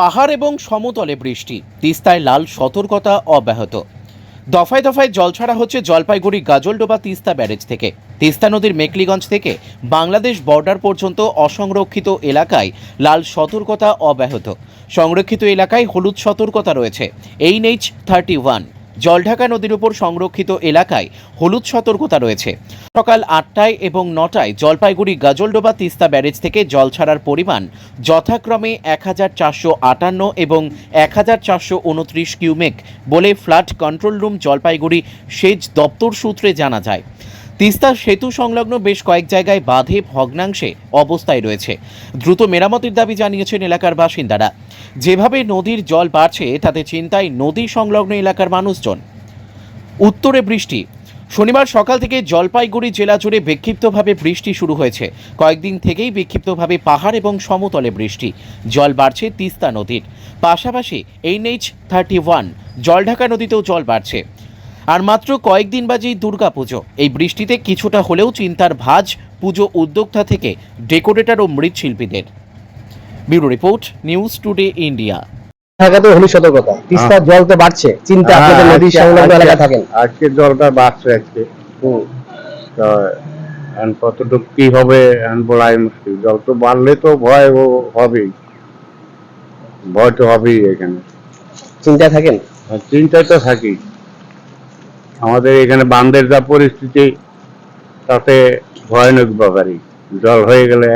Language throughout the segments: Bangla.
পাহাড় এবং সমতলে বৃষ্টি। তিস্তায় লাল সতর্কতা অব্যাহত। দফায় দফায় জল ছাড়া হচ্ছে জলপাইগুড়ি গাজলডোবা তিস্তা ব্যারেজ থেকে। তিস্তা নদীর মেকলিগঞ্জ থেকে বাংলাদেশ বর্ডার পর্যন্ত অসংরক্ষিত এলাকায় লাল সতর্কতা অব্যাহত। সংরক্ষিত এলাকায় হলুদ সতর্কতা রয়েছে। এইনএইচ থার্টি ওয়ান। জলঢাকা নদীর উপর সংরক্ষিত এলাকায় হলুদ সতর্কতা রয়েছে। সকাল আটটায় এবং নটায় জলপাইগুড়ি গাজলডোবা তিস্তা ব্যারেজ থেকে জল ছাড়ার পরিমাণ যথাক্রমে এক হাজার চারশো আটান্ন এবং এক হাজার চারশো উনত্রিশ কিউমেক বলে ফ্লাড কন্ট্রোল রুম জলপাইগুড়ি সেচ দপ্তর সূত্রে জানা যায়। তিস্তা সেতু সংলগ্ন বেশ কয়েক জায়গায় বাঁধে ভগ্নাংশে অবস্থায় রয়েছে। দ্রুত মেরামতির দাবি জানিয়েছেন এলাকার বাসিন্দারা। যেভাবে নদীর জল বাড়ছে, তাতে চিন্তায় নদী সংলগ্ন এলাকার মানুষজন। উত্তরে বৃষ্টি। শনিবার সকাল থেকে জলপাইগুড়ি জেলা জুড়ে বিক্ষিপ্তভাবে বৃষ্টি শুরু হয়েছে। কয়েকদিন থেকেই বিক্ষিপ্তভাবে পাহাড় এবং সমতলে বৃষ্টি। জল বাড়ছে তিস্তা নদীর। পাশাপাশি এইচএইচ থার্টি ওয়ান জলঢাকা নদীতেও জল বাড়ছে। আর মাত্র কয়েকদিন বাজেই দুর্গাপুজো। এই বৃষ্টিতে কিছুটা হলেও চিন্তার ভাঁজ পুজো উদ্যোক্তা থেকে ডেকোরেটর ও মৃৎশিল্পীদের। Bureau report news today India. ঢাকাতে হলুদ সতর্কতা তিস্তার জল তো বাড়ছে চিন্তা হ্যাঁ, আপনাদের নদী সংলগ্ন এলাকায় থাকেন। আজকে জলটা বাড়ছে আজকে। এখন কতটুকু কি হবে এখন বলাই মুশকিল। জল তো বাড়লে তো ভয় ও- হবেই। ভয় তো হবেই এখানে। চিন্তায় থাকেন? আর চিন্তায় তো থাকি। আমাদের এখানে বান্ধের যা পরিস্থিতি তাতে ভয়ানক ব্যাপারই। জল হয়ে গেলে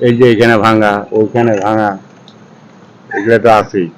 এই যে এখানে ভাঙা ওইখানে ভাঙা এগুলো তো আছেই।